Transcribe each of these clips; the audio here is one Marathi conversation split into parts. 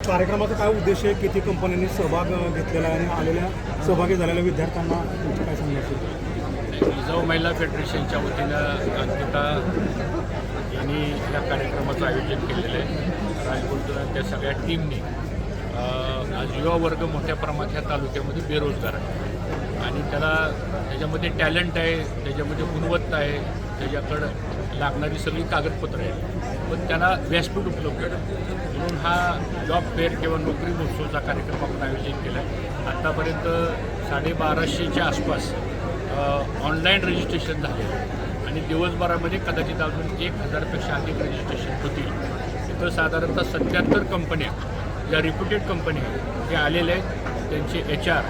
कार्यक्रमाचा काय उद्देश आहे? किती कंपन्यांनी सहभाग घेतलेला आहे आणि आलेल्या सहभागी झालेल्या विद्यार्थ्यांना तुमचं काय सांगायचं रिझर्व महिला फेडरेशनच्या वतीनं अंकिता यांनी या कार्यक्रमाचं आयोजन केलेलं आहे. राजगुरुला त्या सगळ्या टीमनी आज युवा वर्ग मोठ्या प्रमाणात ह्या तालुक्यामध्ये बेरोजगार आहे. आणि त्याला त्याच्यामध्ये टॅलेंट आहे त्याच्यामध्ये गुणवत्ता आहे त्याच्याकडं लागणारी सगळी कागदपत्रं आहेत. पण त्याला व्यासपीठ उपलब्ध म्हणून हा जॉब फेअर किंवा नोकरी महोत्सवचा कार्यक्रम आपण आयोजित केला आहे आत्तापर्यंत साडेबाराशेच्या आसपास ऑनलाईन रजिस्ट्रेशन झाले आणि दिवसभरामध्ये कदाचित अजून एक हजारपेक्षा अधिक रजिस्ट्रेशन होतील. तिथं साधारणतः सत्याहत्तर कंपन्या ज्या रिप्युटेड कंपन्या आहेत त्या आलेल्या आहेत. त्यांचे एच आर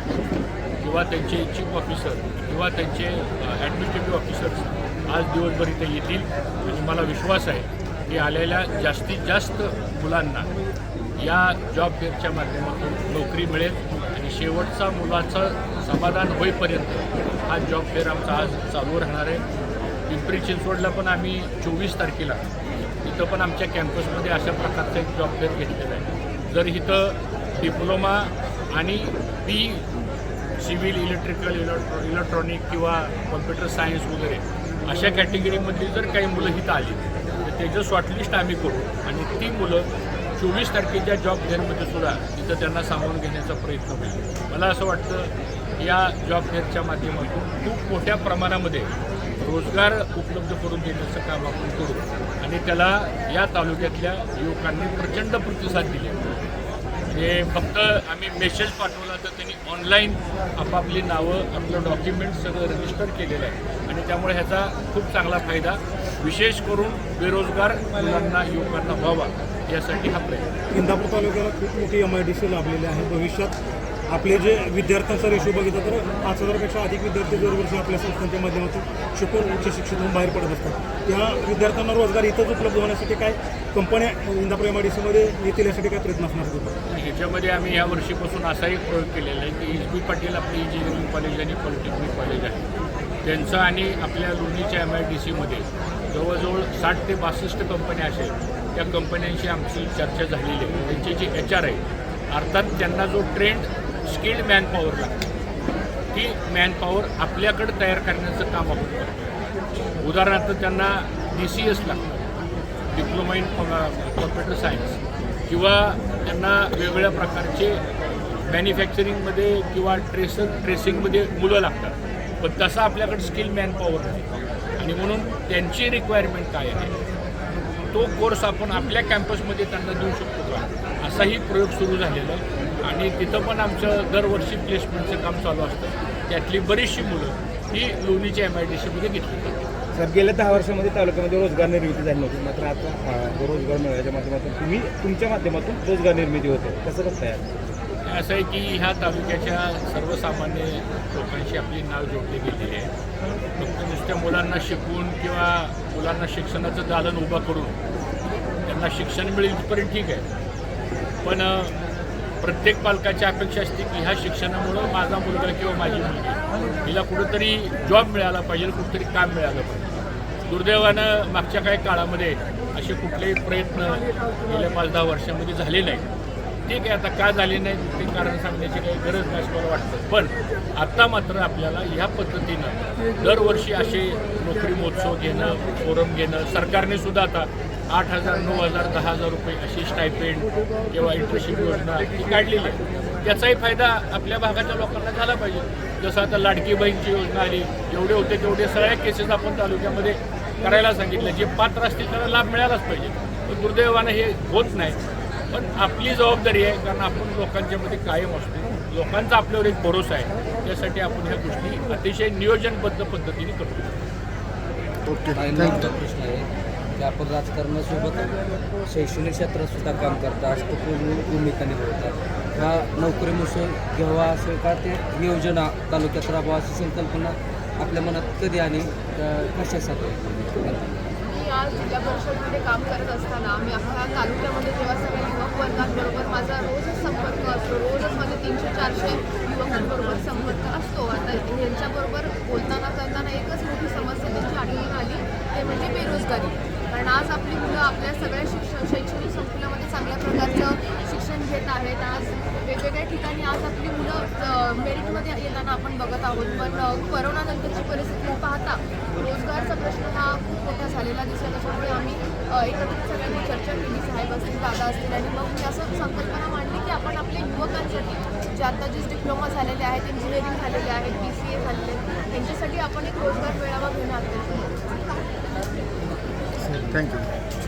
किंवा त्यांचे चीफ ऑफिसर किंवा त्यांचे ॲडमिनिस्ट्रेटिव्ह ऑफिसर्स आज दिवसभर इथे येतील. आणि मला विश्वास आहे की आलेल्या जास्तीत जास्त मुलांना या जॉब फेअरच्या माध्यमातून नोकरी मिळेल आणि शेवटचा मुलाचं समाधान होईपर्यंत हा जॉब फेअर आमचा आज चालू राहणार आहे. पिंपरी चिंचवडला पण आम्ही चोवीस तारखेला तिथं पण आमच्या कॅम्पसमध्ये अशा प्रकारचा एक जॉब फेअर घेतलेला आहे. जर इथं डिप्लोमा आणि बी सिव्हिल इलेक्ट्रिकल इलेक्ट्रॉ इलेक्ट्रॉनिक किंवा कॉम्प्युटर सायन्स वगैरे अशा कॅटेगरीमधली जर काही मुलं इथं आली तर त्याचं शॉर्टलिस्ट आम्ही करू. आणि ती मुलं चोवीस तारखेच्या जॉब फेअरमध्ये सुद्धा तिथं त्यांना सामावून घेण्याचा प्रयत्न होईल. मला असं वाटतं या जॉब फेअरच्या माध्यमातून खूप मोठ्या प्रमाणामध्ये रोजगार उपलब्ध करून देण्याचं काम आपण करू. आणि त्याला या तालुक्यातल्या युवकांनी प्रचंड प्रतिसाद दिले हे फक्त आम्ही मेसेज पाठवला तर त्यांनी ऑनलाईन आपापली नावं आपलं डॉक्युमेंट सगळं रजिस्टर केलेलं आहे. आणि त्यामुळे ह्याचा खूप चांगला फायदा. विशेष करून बेरोजगार मुलांना युवकांना व्हावा यासाठी हा प्रयत्न. इंदापूर तालुक्याला खूप मोठी एम आय डी सी लाभलेली आहे. भविष्यात आपले जे विद्यार्थ्यांचा रेशो बघितला तर पाच हजारपेक्षा अधिक विद्यार्थी दरवर्षी आपल्या संस्थांच्या माध्यमातून शिकून उच्च शिक्षित होऊन बाहेर पडत असतात. त्या विद्यार्थ्यांना रोजगार इथंच उपलब्ध होण्यासाठी काय कंपन्या इंदापूर एम आय डी सीमध्ये येतील यासाठी काय प्रयत्न असणार होतो याच्यामध्ये आम्ही या वर्षीपासून असाही प्रयोग केलेला आहे की एस बी पाटील आपली इंजिनिअरिंग कॉलेज आणि पॉलिटेक्निक कॉलेज आहे. त्यांचं आणि आपल्या लोणीच्या एम आय डी सीमध्ये जवळजवळ साठ ते बासष्ट कंपन्या असेल त्या कंपन्यांशी आमची चर्चा झालेली आहे. त्यांचे जे एच आर आहे अर्थात त्यांना जो ट्रेंड स्किल्ड मॅनपॉवर लागतो ती मॅनपॉवर आपल्याकडे तयार करण्याचं काम आपण करतो. उदाहरणार्थ त्यांना डी सी एस लागतं. डिप्लोमा इन कॉम्प्युटर सायन्स किंवा त्यांना वेगवेगळ्या प्रकारचे मॅन्युफॅक्चरिंगमध्ये किंवा ट्रेसर ट्रेसिंगमध्ये मुलं लागतात. पण तसं आपल्याकडे स्किल मॅनपॉवर नाही. आणि म्हणून त्यांची रिक्वायरमेंट काय आहे? तो कोर्स आपण आपल्या कॅम्पसमध्ये त्यांना देऊ शकतो का? असाही प्रयोग सुरू झालेला आहे. आणि तिथं पण आमचं दरवर्षी प्लेसमेंटचं काम चालू असतं. त्यातली बरीचशी मुलं ही लोणीच्या एम आय डी सीमध्ये घेतली जातात सर गेल्या दहा वर्षामध्ये तालुक्यामध्ये रोजगार निर्मिती झाली नव्हती. मात्र आता रोजगार मिळाल्याच्या माध्यमातून तुम्ही तुमच्या माध्यमातून रोजगार निर्मिती होते. कसं कसं आहे? असं आहे की ह्या तालुक्याच्या सर्वसामान्य लोकांशी आपली नाव जोडली गेलेली आहे. फक्त नुसत्या मुलांना शिकवून किंवा मुलांना शिक्षणाचं दालन उभं करून त्यांना शिक्षण मिळेल इथपर्यंत ठीक आहे. पण प्रत्येक पालकाची अपेक्षा असते की ह्या शिक्षणामुळं माझा मुलगा किंवा माझी मुलगी हिला कुठंतरी जॉब मिळाला पाहिजे कुठंतरी काम मिळालं पाहिजे. दुर्दैवानं मागच्या काही काळामध्ये असे कुठलेही प्रयत्न गेल्या पाच दहा वर्षामध्ये झाले नाही ठीक आहे आता का झाले नाही ते कारण सांगण्याची काही गरज नाही असं मला वाटतं. पण आता मात्र आपल्याला ह्या पद्धतीनं दरवर्षी असे नोकरी महोत्सव घेणं फोरम घेणं सरकारने सुद्धा आता आठ हजार नऊ हजार दहा हजार रुपये अशी स्टायपेंड किंवा इंटर्नशिप योजना ही काढलेली आहे. त्याचाही फायदा आपल्या भागाच्या लोकांना झाला पाहिजे. जसं आता लाडकी बहीणची योजना आली जेवढे होते तेवढे सगळ्या केसेस आपण तालुक्यामध्ये करायला सांगितलं. जे पात्र असतील त्यांना लाभ मिळालाच पाहिजे. पण दुर्दैवानं हे होत नाही. पण आपली जबाबदारी आहे कारण आपण लोकांच्यामध्ये कायम असतो. लोकांचा आपल्यावर एक भरोसा आहे. त्यासाठी आपण ह्या गोष्टी अतिशय नियोजनबद्ध पद्धतीने करतो. फायनलचा प्रश्न आहे की आपण राजकारणासोबत शैक्षणिक क्षेत्रात सुद्धा काम करता अष्टपूर्ण भूमिका निभवतात हा नोकरी मुसळ घ्यावा असेल का ते योजना तालुक्यात राबवा अशी संकल्पना आपल्या मनात कधी आणि कशासाठी? मी आज जिल्हा परिषदमध्ये काम करत असताना मी अख्ख्या तालुक्यामध्ये जेव्हा सगळ्या युवक वर्गांबरोबर माझा रोजच संपर्क असतो रोजच माझे तीनशे चारशे युवकांबरोबर संपर्क असतो. आता यांच्याबरोबर बोलताना करताना एकच मोठी समस्या त्यांची आढळून आली ते म्हणजे बेरोजगारी. कारण आज आपली मुलं आपल्या सगळ्या शिक्षण शैक्षणिक संकुलामध्ये चांगल्या प्रकारचं शिक्षण घेत आहेत. आज वेगवेगळ्या ठिकाणी आज आपली मुलं मेरिटमध्ये येताना आपण बघत आहोत. पण करोनानंतरची परिस्थिती पाहता रोजगारचा प्रश्न हा खूप मोठा झालेला दिसला त्याच्यामुळे आम्ही एकत्र एकत्रित सगळ्यांनी चर्चा केली. साहेब असतील दादा असतील आणि मग मी असं संकल्पना मांडली की आपण आपल्या युवकांसाठी जे आता जे डिप्लोमा झालेले आहेत इंजिनिअरिंग झालेले आहेत बी सी ए झालेले आहेत त्यांच्यासाठी आपण एक रोजगार मेळावा घेणं अत्यंत Thank you.